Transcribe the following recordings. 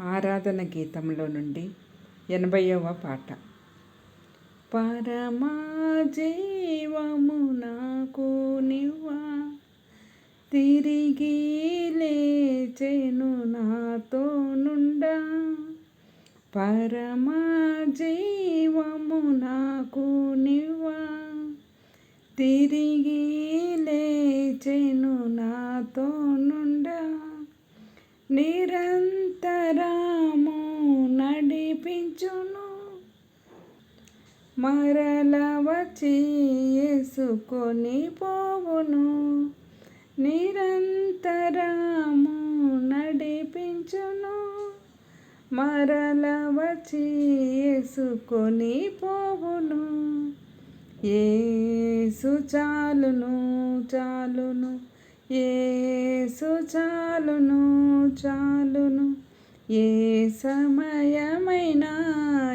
ఆరాధన గీతంలో నుండి ఎనభైవ పాట. పరమా జీవము నాకు నివ్వా తిరిగి లేచెను నాతో నుండా. పరమా జీవము నాకు నివ్వా తిరిగి లేచెను నాతో నుండా నిరంతరము నడిపించును. మరల వచ్చి వేసుకొని పోవును. నిరంతరము నడిపించును. మరల వచ్చి వేసుకొని పోవును. ఏసు చాలును చాలును. ఏసు చాలును చాలును. ఏ సమయమైనా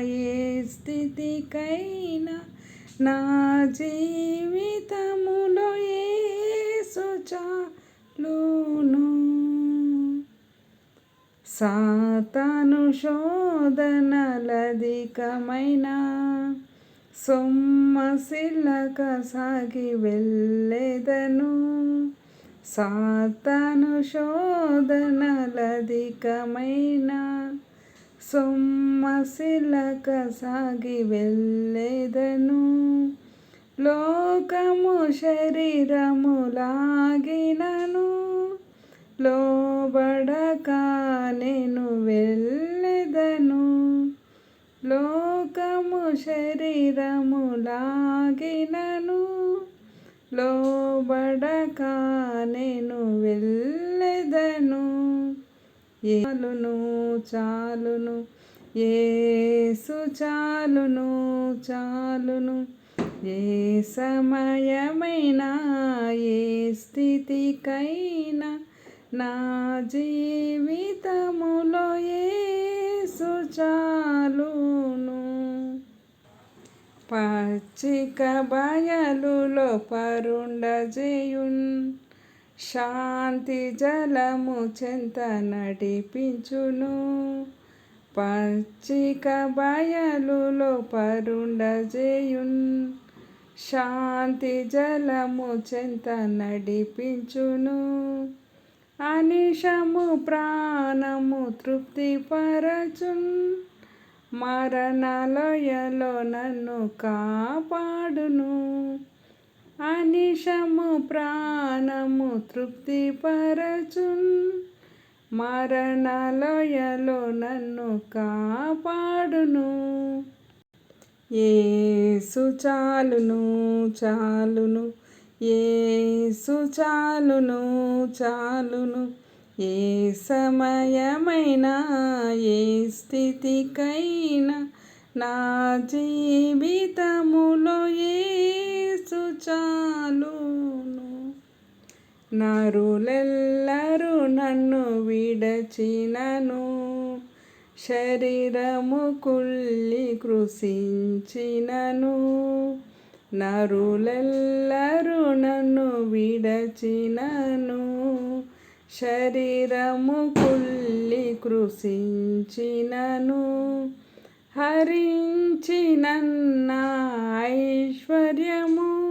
ఏ స్థితికైనా నా జీవితములో ఏసు చాలును. సాతాను శోధనలధికమైనా సొమ్మసిల్లక సాగి వెళ్ళేదను. సాతను శోధనలధికమైన సొమ్మసిల్లక సాగి వెళ్ళేదను. లోకము శరీరము లాగినను లోబడక నేను వెళ్ళెదను. లోకము శరీరము లాగినను లోబడక నేను వెళ్ళెదను. చాలును చాలును ఏసు చాలును చాలును. ఏ సమయమైనా ఏ స్థితికైనా నా జీవితములో ఏసు చాలును. పచ్చిక బయలులో పరుండజేయున్. శాంతి జలము చెంత నడిపించును. పచ్చిక బయలులో పరుండజేయున్. శాంతి జలము చెంత నడిపించును. అనిషము ప్రాణము తృప్తిపరచున్. మరణాలయలో నన్ను కాపాడును. అనిషము ప్రాణము తృప్తిపరచున్. మరణాలయలో నన్ను కాపాడును. ఏసు చాలును చాలును. ఏసు చాలును చాలును. ఏ సమయమైనా ఏ స్థితికైనా నా జీవితములో ఏసు చాలును. నరులెల్లరూ నన్ను విడచినను. శరీరము కుళ్ళి కృషించినను నరులెల్లరూ నన్ను విడచినను. శరీరము కుల్లి కృషించినను హరించినన్న ఐశ్వర్యము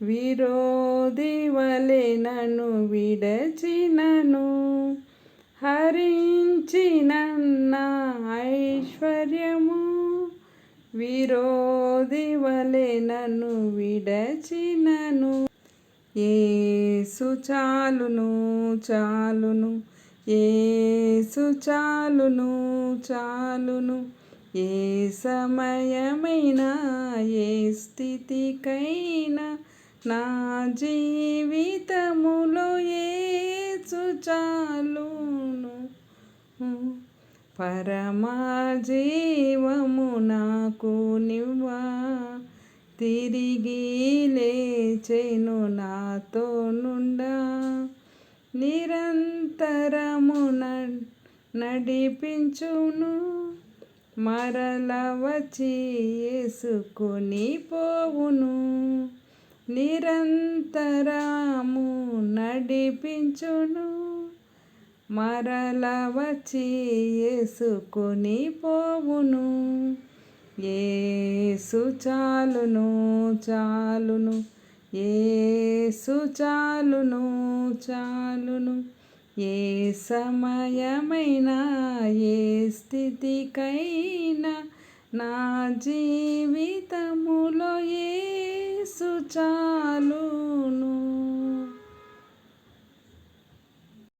విరోధి వలె నన్ను విడచినను హరించినన్న ఐశ్వర్యము విరోధి వలె నన్ను విడచినను. ఏసు చాలును చాలును. ఏసు చాలును చాలును. ఏ సమయమైనా ఏ స్థితికైనా నా జీవితములో ఏసు చాలును. పరమ జీవము నాకు నివ్వా. తిరిగి లేచెను నాతో నుండా నిరంతరము నడిపించును. మరల వచ్చి వేసుకొని పోవును. నిరంతరము నడిపించును. మరల వచ్చి వేసుకొని పోవును. ఏసు చాలును చాలును. ఏసు చాలును చాలును. ఏ సమయమైనా ఏ స్థితికైనా నా జీవితములో ఏసు చాలును.